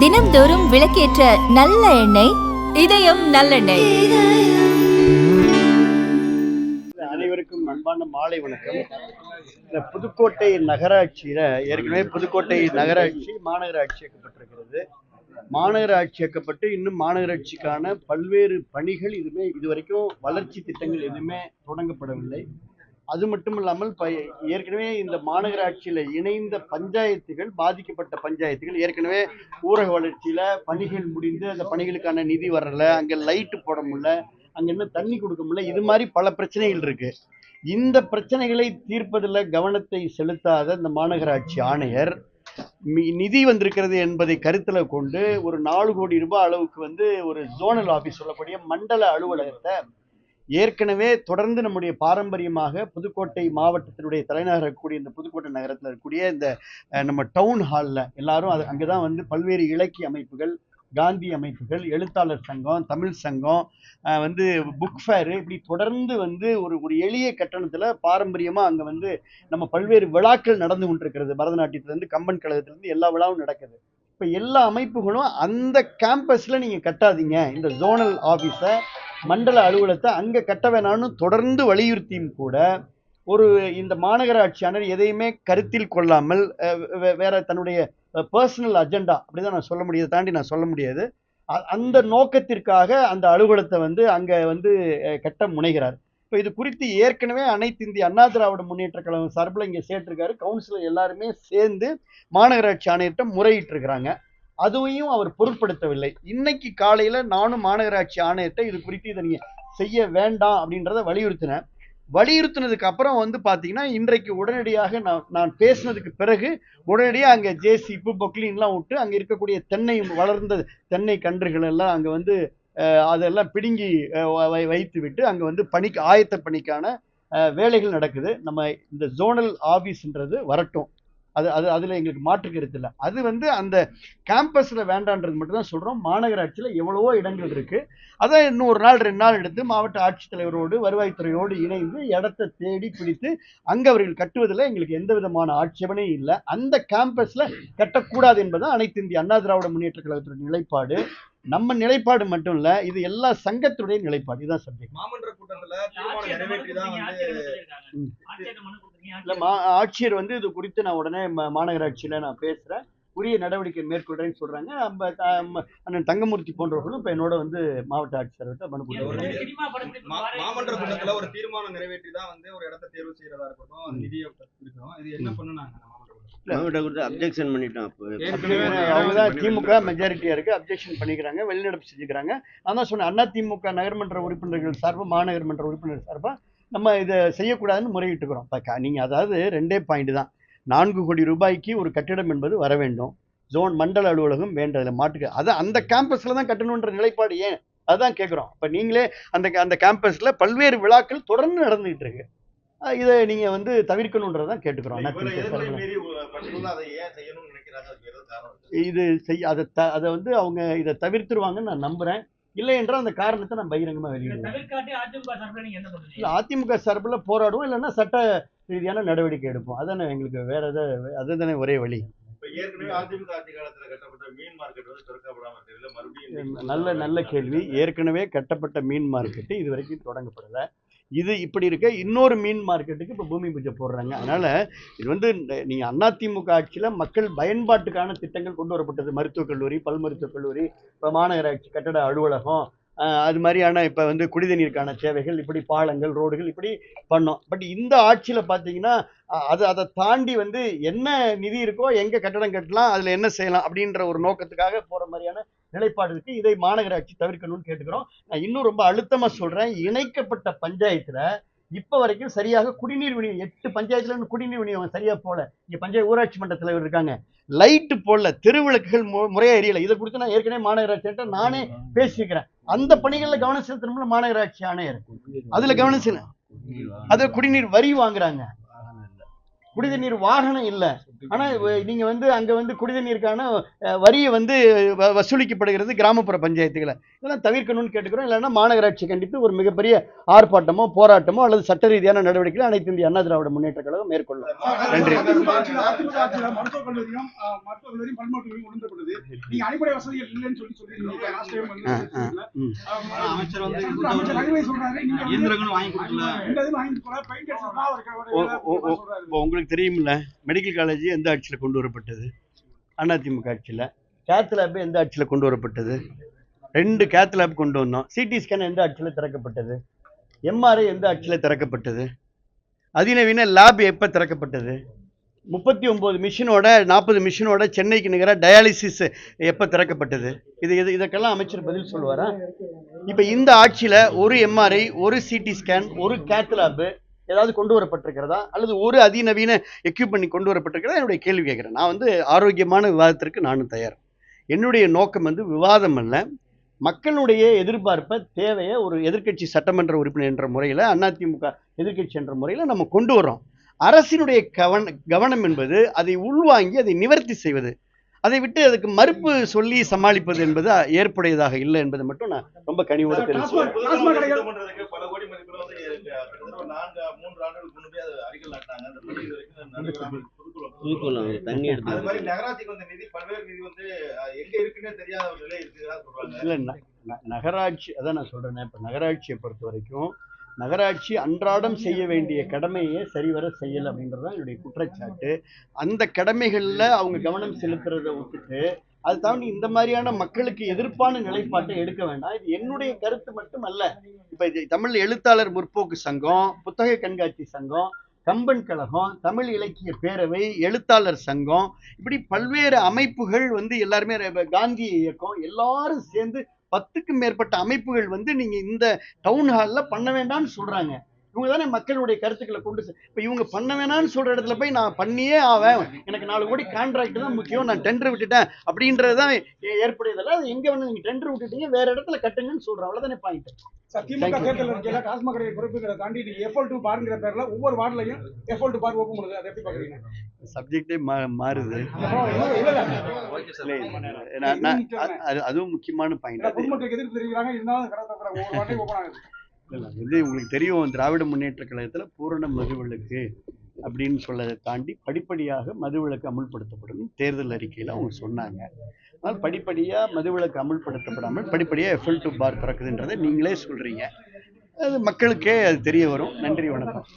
தினம்தோறும் விளக்கேற்ற நல்ல எண்ணெய் இதயம் நல்லெண்ணெய். அனைவருக்கும் அன்பான மாலை வணக்கம். இந்த புதுக்கோட்டை நகராட்சியில ஏற்கனவே புதுக்கோட்டை நகராட்சி மாநகராட்சியாக்கப்பட்டிருக்கிறது மாநகராட்சியாக்கப்பட்டு இன்னும் மாநகராட்சிக்கான பல்வேறு பணிகள் இதுமே இதுவரைக்கும் வளர்ச்சி திட்டங்கள் எதுவுமே தொடங்கப்படவில்லை. அது மட்டும் இல்லாமல் ப ஏற்கனவே இந்த மாநகராட்சியில இணைந்த பஞ்சாயத்துகள் பாதிக்கப்பட்ட பஞ்சாயத்துகள் ஏற்கனவே ஊரக வளர்ச்சியில பணிகள் முடிந்து அந்த பணிகளுக்கான நிதி வரல அங்க லைட்டு போட முடியல அங்க இன்னும் தண்ணி கொடுக்க முடியல இது மாதிரி பல பிரச்சனைகள் இருக்கு. இந்த பிரச்சனைகளை தீர்ப்பதில் கவனத்தை செலுத்தாத இந்த மாநகராட்சி ஆணையர் நிதி வந்திருக்கிறது என்பதை கருத்தில் கொண்டு ஒரு நாலு கோடி ரூபாய் அளவுக்கு வந்து ஒரு ஜோனல் ஆபீஸ் சொல்லக்கூடிய மண்டல அலுவலகத்தை ஏற்கனவே தொடர்ந்து நம்முடைய பாரம்பரியமாக புதுக்கோட்டை மாவட்டத்தினுடைய தலைநகர் இருக்கக்கூடிய இந்த புதுக்கோட்டை நகரத்தில் இருக்கக்கூடிய இந்த நம்ம டவுன் ஹாலில் எல்லாரும் அது அங்கே தான் வந்து பல்வேறு இலக்கிய அமைப்புகள் காந்தி அமைப்புகள் எழுத்தாளர் சங்கம் தமிழ் சங்கம் வந்து புக் ஃபேரு இப்படி தொடர்ந்து வந்து ஒரு ஒரு எளிய கட்டணத்தில் பாரம்பரியமாக அங்கே வந்து நம்ம பல்வேறு விழாக்கள் நடந்து கொண்டிருக்கிறது. பரதநாட்டியத்துலேருந்து கம்பன் கழகத்துலேருந்து எல்லா விழாவும் நடக்குது. இப்போ எல்லா அமைப்புகளும் அந்த கேம்பஸில் நீங்கள் கட்டாதீங்க. இந்த ஜோனல் ஆஃபீஸை மண்டல அலுவலகத்தை அங்கே கட்ட வேணாம்னு தொடர்ந்து வலியுறுத்தியும் கூட ஒரு இந்த மாநகராட்சியானர் எதையுமே கருத்தில் கொள்ளாமல் வே- வேற தன்னுடைய பர்சனல் அஜெண்டா அப்படிதான் நான் சொல்ல முடியாது தாண்டி நான் சொல்ல முடியாது. அ- அந்த நோக்கத்திற்காக அந்த அலுவலகத்தை வந்து அங்கே வந்து கட்ட முனைகிறார். இப்போ இது குறித்து ஏற்கனவே அனைத்து இந்திய அண்ணா திராவிட முன்னேற்ற கழகம் சார்பில் இங்கே சேர்த்திருக்காரு கவுன்சிலர் எல்லாருமே சேர்ந்து மாநகராட்சி ஆணையர்கிட்ட முறையிட்டு இருக்கிறாங்க அதுவையும் அவர் பொருட்படுத்தவில்லை. இன்னைக்கு காலையில் நானும் மாநகராட்சி ஆணையத்தை இது குறித்து இதை நீங்கள் செய்ய வேண்டாம் அப்படின்றத வலியுறுத்தினேன். வலியுறுத்தினதுக்கு அப்புறம் வந்து பார்த்தீங்கன்னா இன்றைக்கு உடனடியாக நான் நான் பேசினதுக்கு பிறகு உடனடியாக அங்கே ஜேசிப்பு பொக்லின்லாம் விட்டு அங்கே இருக்கக்கூடிய தென்னை வளர்ந்த தென்னை கன்றுகள் எல்லாம் அங்கே வந்து அதெல்லாம் பிடுங்கி வ- வை- வைத்து விட்டு அங்கே வந்து பணிக்கு ஆயத்த பணிக்கான வேலைகள் நடக்குது. நம்ம இந்த ஜோனல் ஆஃபீஸ்ன்றது வரட்டும். அது அது அதில் எங்களுக்கு மாற்று கருத்து இல்லை. அது வந்து அந்த கேம்பஸில் வேண்டான்றது மட்டும் தான் சொல்கிறோம் மாநகராட்சியில் எவ்வளவோ இடங்கள் இருக்குது அதை இன்னும் ஒரு நாள் ரெண்டு நாள் எடுத்து மாவட்ட ஆட்சித்தலைவரோடு வருவாய்த்துறையோடு இணைந்து இடத்த தேடி பிடித்து அங்கே அவர்கள் கட்டுவதில் எங்களுக்கு எந்த விதமான ஆட்சேபனையும் இல்லை. அந்த கேம்பஸில் கட்டக்கூடாது என்பது அனைத்து இந்திய அண்ணா திராவிட முன்னேற்ற கழகத்துடைய நிலைப்பாடு. நம்ம நிலைப்பாடு மட்டும் இல்லை இது எல்லா சங்கத்துடைய நிலைப்பாடு. இதுதான் சப்ஜெக்ட் மாமன்ற கூட்டத்துல இல்லை மா ஆட்சியர் வந்து இது குறித்து நான் உடனே மாநகராட்சியில நான் பேசுறேன். உரிய நடவடிக்கை மேற்கொள்றேன்னு சொல்றாங்க. நம்ம அண்ணன் தங்கமூர்த்தி போன்றவர்களும் இப்போ என்னோட வந்து மாவட்ட ஆட்சியர்கிட்ட மனு மாமன்ற கூட்டத்துல ஒரு தீர்மானம் நிறைவேற்றி தான் வந்து ஒரு இடத்த தேர்வு செய்யறதா இருக்கட்டும் நிதியை இருக்கணும் இது என்ன பண்ணுனாங்க அப்ஜெக்ஷன் பண்ணிட்டோம் திமுக மெஜாரிட்டியா இருக்கு. அப்ஜெக்ஷன் பண்ணிக்கிறாங்க. வெளிநடப்பு செஞ்சுக்கிறாங்க. நான் தான் சொன்னேன் அண்ணா திமுக நகர்மன்ற உறுப்பினர்கள் சார்பா மாநகர்மன்ற உறுப்பினர் சார்பா நம்ம இதை செய்யக்கூடாதுன்னு முறையிட்டுக்கிறோம். இப்போ க- நீங்க அதாவது ரெண்டே பாயிண்ட் தான். நான்கு கோடி ரூபாய்க்கு ஒரு கட்டிடம் என்பது வர வேண்டும். ஜோன் மண்டல அலுவலகம் வேண்டதில்லை மாட்டுக்கு. அது அந்த கேம்பஸ்ல தான் கட்டணுன்ற நிலைப்பாடு ஏன்? அதான் கேட்குறோம் இப்போ நீங்களே அந்த அந்த கேம்பஸ்ல பல்வேறு விழாக்கள் தொடர்ந்து நடந்துகிட்டு இருக்கு. இதை நீங்க வந்து தவிர்க்கணுன்றதான் கேட்டுக்கிறோம். இது செய் அதை த அதை வந்து அவங்க இதை தவிர்த்துருவாங்கன்னு நான் நம்புறேன். இல்லை என்றால் அந்த காரணத்தை நான் பகிரங்கமா வெளியிடுவேன் தவிர்க்காட்டி அதிமுக சார்பில் நீங்க என்ன பண்ணுவீங்க இல்ல அதிமுக சார்பில் போராடுவோம் இல்லைன்னா சட்ட ரீதியான நடவடிக்கை எடுப்போம். அதானே எங்களுக்கு வேற எதாவது அதுதானே ஒரே வழி. நல்ல நல்ல கேள்வி. ஏற்கனவே கட்டப்பட்ட மீன் மார்க்கெட்டு இது வரைக்கும் தொடங்கப்படலை. இது இப்படி இருக்க. இன்னொரு மீன் மார்க்கெட்டுக்கு இப்போ பூமி பூஜை போடுறாங்க. அதனால் இது வந்து இந்த- அதிமுக ஆட்சியில் மக்கள் பயன்பாட்டுக்கான திட்டங்கள் கொண்டு வரப்பட்டது. மருத்துவக் கல்லூரி பல் மருத்துவக் கல்லூரி இப்போ மாநகராட்சி கட்டட அலுவலகம் அது மாதிரியான இப்போ வந்து குடிநீருக்கான சேவைகள் இப்படி பாலங்கள் ரோடுகள் இப்படி பண்ணோம். பட் இந்த ஆட்சியில் பார்த்தீங்கன்னா அது அதை தாண்டி வந்து என்ன நிதி இருக்கோ எங்கே கட்டடம் கட்டலாம் அதில் என்ன செய்யலாம் அப்படின்ற ஒரு நோக்கத்துக்காக போகிற மாதிரியான நிலைப்பாடு இருக்கு இதை மாநகராட்சி தவிர்க்கணும்னு கேட்டுக்கிறோம். நான் இன்னும் ரொம்ப அழுத்தமாக சொல்கிறேன் இணைக்கப்பட்ட பஞ்சாயத்தில் இப்போ வரைக்கும் சரியாக குடிநீர் விநியோகம் எட்டு பஞ்சாயத்துல குடிநீர் விநியோகம் சரியா போல. இங்க பஞ்சாயத்து ஊராட்சி மன்ற தலைவர் இருக்காங்க. லைட்டு போடல. தெருவிளக்குகள் முறையா எரியல. இதை குறித்து நான் ஏற்கனவே மாநகராட்சி நானே பேசியிருக்கிறேன். அந்த பணிகள்ல கவனம் செலுத்தணும்ல மாநகராட்சி ஆணையர் அதுல கவனம் செலுத்த அது குடிநீர் வரி வாங்குறாங்க. குடிநீர் வாகனம் இல்ல. ஆனா வ- நீங்க வந்து அங்க வந்து குடிநீருக்கான அஹ், வரியை வந்து வ- வசூலிக்கப்படுகிறது கிராமப்புற பஞ்சாயத்துகளை. இதெல்லாம் தவிர்க்கணும்னு கேட்டுக்கிறோம். இல்லைன்னா மாநகராட்சி கண்டித்து ஒரு மிகப்பெரிய ஆர்ப்பாட்டமோ போராட்டமோ அல்லது சட்ட ரீதியான நடவடிக்கைகளை அனைத்து இந்திய அண்ணா திராவிட முன்னேற்ற கழகம் மேற்கொள்ளும். நன்றி. அமைச்சர் வந்து உங்களுக்கு தெரியுமில்ல மெடிக்கல் காலேஜ் எந்த ஆட்சியில் கொண்டு வரப்பட்டது? அதிமுக ஆட்சியில். கேத் லேப் எந்த ஆட்சியில் கொண்டு வரப்பட்டது? ரெண்டு கேத் லேப் கொண்டு வந்தோம். சிடி ஸ்கேன் எந்த ஆட்சியில் திறக்கப்பட்டது? எம்ஆர்ஐ எந்த ஆட்சியில் திறக்கப்பட்டது? அதிநவீன லேப் எப்போ திறக்கப்பட்டது? முப்பத்தி ஒம்பது மிஷினோட நாற்பது மிஷினோட சென்னைக்கு நிகராக டயாலிசிஸ் எப்போ திறக்கப்பட்டது? இது இது இதற்கெல்லாம் அமைச்சர் பதில் சொல்லுவாரா? இப்போ இந்த ஆட்சியில் ஒரு எம்ஆர்ஐ ஒரு சிடி ஸ்கேன் ஒரு கேத்லாப் ஏதாவது கொண்டு வரப்பட்டிருக்கிறதா? அல்லது ஒரு அதிநவீன எக்யூப்மெண்ட் கொண்டு வரப்பட்டிருக்கிறதா? என்னுடைய கேள்வி கேட்குறேன். நான் வந்து ஆரோக்கியமான விவாதத்திற்கு நானும் தயார். என்னுடைய நோக்கம் வந்து விவாதம் அல்ல. மக்களுடைய எதிர்பார்ப்பை தேவையை ஒரு எதிர்க்கட்சி சட்டமன்ற உறுப்பினர் என்ற முறையில் அதிமுக எதிர்க்கட்சி என்ற முறையில் நம்ம கொண்டு வரோம் அரசினுடைய கவன கவனம் என்பது அதை உள்வாங்கி அதை நிவர்த்தி செய்வது. அதை விட்டு அதுக்கு மறுப்பு சொல்லி சமாளிப்பது என்பது ஏற்புடையதாக இல்லை என்பதை மட்டும் நான் ரொம்ப கனிவோடு ந- நகராட்சி அதான் நான் சொல்கிறேன் இப்போ நகராட்சியை பொறுத்த வரைக்கும் நகராட்சி அன்றாடம் செய்ய வேண்டிய கடமையை சரிவர செய்யலை அப்படின்றது தான் என்னுடைய குற்றச்சாட்டு. அந்த கடமைகளில் அவங்க கவனம் செலுத்துறதை விட்டுட்டு அது தாண்டி இந்த மாதிரியான மக்களுக்கு எதிர்ப்பான நிலைப்பாட்டை எடுக்க வேண்டாம். இது என்னுடைய கருத்து மட்டும் அல்ல இப்போ இது தமிழ் எழுத்தாளர் முற்போக்கு சங்கம் புத்தக கண்காட்சி சங்கம் கம்பன் கழகம் தமிழ் இலக்கிய பேரவை எழுத்தாளர் சங்கம் இப்படி பல்வேறு அமைப்புகள் வந்து எல்லாருமே காந்தி இயக்கம் எல்லாரும் சேர்ந்து பத்துக்கும் மேற்பட்ட அமைப்புகள் வந்து நீங்க இந்த டவுன் ஹால்ல பண்ண வேண்டாம்னு சொல்றாங்க. இவங்க தானே மக்களுடைய கருத்துக்களை கொண்டு இப்ப இவங்க பண்ண வேணாம்னு சொல்ற இடத்துல போய் நான் பண்ணியே ஆவேன். எனக்கு நாலு கோடி கான்ட்ராக்ட் தான் முக்கியம் நான் டெண்டர் விட்டுட்டேன் அப்படின்றது தான் ஏ- ஏற்புடையதல்ல. அது எங்க வந்து நீங்க டெண்டர் விட்டுட்டீங்க வேற இடத்துல கட்டுங்கன்னு சொல்றேன். அவ்வளவுதானே பாயிண்ட் சார், திமுக தேர்தல் அறிக்கையில டாஸ்மாக் கடையை குறைப்புங்கிற தாண்டி நீங்க எஃப்எல் டூ பார்ங்கிற பேர்ல ஒவ்வொரு வார்டுலையும் எஃப்எல் டூ பார் ஓப்பன் பண்ணுது. அதை எப்படி பாக்குறீங்க சப்ஜெக்டே மாறுது. அதுவும் முக்கியமான பாயிண்ட் பொதுமக்களுக்கு எதிர்ப்பு தெரிவிக்கிறாங்க. இருந்தாலும் கடை ஒவ்வொரு வார்டையும் ஓப்பன் ஆகுது. இது உங்களுக்கு தெரியும் திராவிட முன்னேற்ற கழகத்தில் பூரண மதுவிலக்கு அப்படின்னு சொல்லதை தாண்டி படிப்படியாக மதுவிலக்கு அமுல்படுத்தப்படும் தேர்தல் அறிக்கையில் அவங்க சொன்னாங்க. ஆனால் படிப்படியாக மதுவிலக்கு அமுல்படுத்தப்படாமல் படிப்படியாக எஃப்எல் டு பார் திறக்குதுன்றதை நீங்களே சொல்கிறீங்க அது மக்களுக்கே அது தெரிய வரும். நன்றி வணக்கம்.